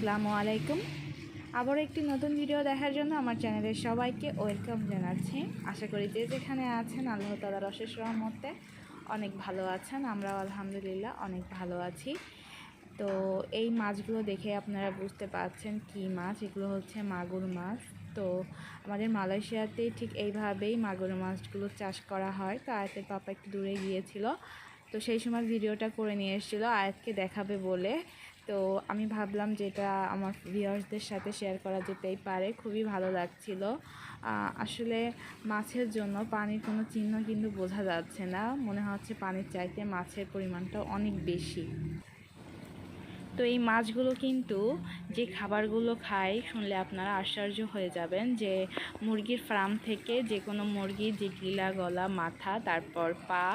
আসসালামু আলাইকুম। আবার একটি নতুন ভিডিও দেখার জন্য আমার চ্যানেলের সবাইকে ওয়েলকাম জানাচ্ছি। আশা করি যে যেখানে আছেন, আল্লাহ তালার অশেষ রহমতে অনেক ভালো আছেন, আমরাও আলহামদুলিল্লাহ অনেক ভালো আছি। তো এই মাছগুলো দেখে আপনারা বুঝতে পারছেন কি মাছ, এগুলো হচ্ছে মাগুর মাছ। তো আমাদের মালয়েশিয়াতে ঠিক এইভাবেই মাগুর মাছগুলো চাষ করা হয়। তো আয়াতের পাপা একটু দূরে গিয়েছিল। তো সেই সময় ভিডিওটা করে নিয়ে এসেছিল, আয়াতকে দেখাবে বলে। তো আমি ভাবলাম যে এটা আমার ভিউয়ার্সদের সাথে শেয়ার করা যেতেই পারে। খুবই ভালো লাগছিল। আসলে মাছের জন্য পানির কোনো চিহ্ন কিন্তু বোঝা যাচ্ছে না। মনে হচ্ছে পানির চাইতে মাছের পরিমাণটা অনেক বেশি। তো এই মাছগুলো কিন্তু যে খাবারগুলো খায় শুনলে আপনারা আশ্চর্য হয়ে যাবেন যে মুরগির ফার্ম থেকে যে কোনো মুরগির যে গিলা গলা, মাথা, তারপর পা,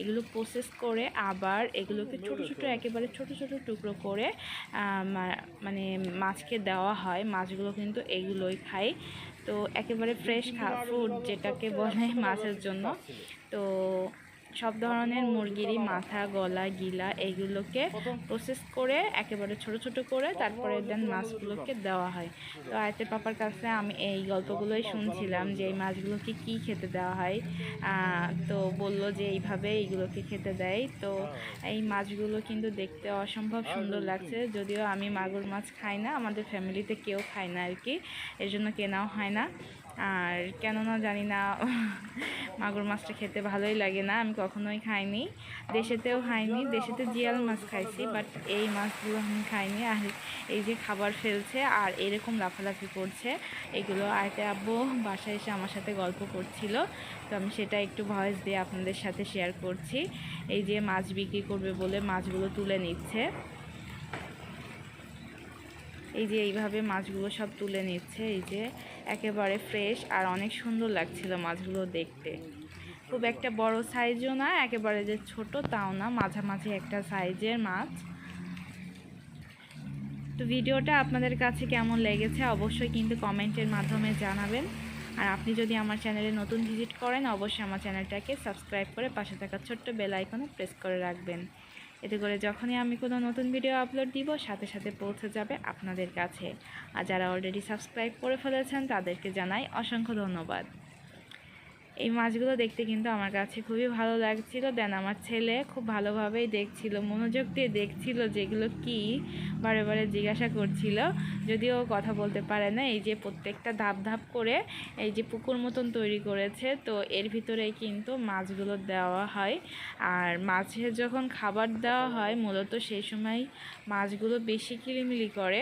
এগুলো প্রসেস করে আবার এগুলোকে ছোট ছোট, একেবারে ছোট ছোট টুকরো করে মানে মাছকে দেওয়া হয়। মাছগুলো কিন্তু এগুলোই খায় তো একেবারে ফ্রেশ ফুড যেটাকে বলে মাছের জন্য। তো সব ধরনের মুরগিরই মাথা, গলা, গিলা এগুলোকে প্রসেস করে একেবারে ছোট ছোট করে তারপরে দেন মাছগুলোকে দেওয়া হয়। তো আয়তের পাপার কাছে আমি এই গল্পগুলোই শুনছিলাম যে এই মাছগুলোকে কী খেতে দেওয়া হয়। তো বলল যে এইভাবে এইগুলোকে খেতে দেয়। তো এই মাছগুলো কিন্তু দেখতে অসম্ভব সুন্দর লাগছে। যদিও আমি মাগুর মাছ খাই না, আমাদের ফ্যামিলিতে কেউ খায় না আর কি এর জন্য কেনাও হয় না। আর কেননা জানি না, মাগুর মাছটা খেতে ভালোই লাগে না, আমি কখনোই খাইনি। দেশেতেও খাইনি, দেশেতে জিয়াল মাছ খাইছি বাট এই মাছগুলো আমি খাইনি। আর এই যে খাবার ফেলছে, আর এরকম লাফালাফি করছে, এগুলো আয়তে আব্বু বাসায় এসে আমার সাথে গল্প করছিল। তো আমি সেটা একটু ভয়েস দিয়ে আপনাদের সাথে শেয়ার করছি। এই যে মাছ বিক্রি করবে বলে মাছগুলো তুলে নিচ্ছে। এই যে এইভাবে মাছগুলো সব তুলে নিচ্ছে, এই যে একেবারে ফ্রেশ আর অনেক সুন্দর লাগছিল মাছগুলো দেখতে। খুব একটা বড় সাইজও না, একেবারে যে ছোট তাও না, মাঝামাঝি একটা সাইজের মাছ। তো ভিডিওটা আপনাদের কাছে কেমন লেগেছে অবশ্যই কিন্তু কমেন্টের মাধ্যমে জানাবেন। আর আপনি যদি আমার চ্যানেলে নতুন ভিজিট করেন, অবশ্যই আমার চ্যানেলটাকে সাবস্ক্রাইব করে পাশে থাকা ছোট্ট বেল আইকনে প্রেস করে রাখবেন। এতে করে যখনই আমি কোনো নতুন ভিডিও আপলোড দিব, সাথে সাথে পৌঁছে যাবে আপনাদের কাছে। আর যারা অলরেডি সাবস্ক্রাইব করে ফেলেছেন, তাদেরকে জানাই অসংখ্য ধন্যবাদ। এই মাছগুলো দেখতে কিন্তু আমার কাছে খুবই ভালো লাগছিল। দেন আমার ছেলে খুব ভালোভাবেই দেখছিল, মনোযোগ দিয়ে দেখছিল যেগুলো কি। বারে বারে জিজ্ঞাসা করছিল, যদিও কথা বলতে পারে না, এই যে প্রত্যেকটা ধাপ ধাপ করে এই যে পুকুর মতন তৈরি করেছে, তো এর ভিতরেই কিন্তু মাছগুলো দেওয়া হয়। আর মাছের যখন খাবার দেওয়া হয়, মূলত সেই সময় মাছগুলো বেশি কিলিমিলি করে।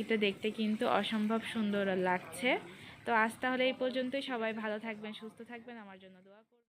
এটা দেখতে কিন্তু অসম্ভব সুন্দর লাগছে। তো আজ তাহলে এই পর্যন্তই। সবাই ভালো থাকবেন সুস্থ থাকবেন। আমার জন্য দোয়া করবেন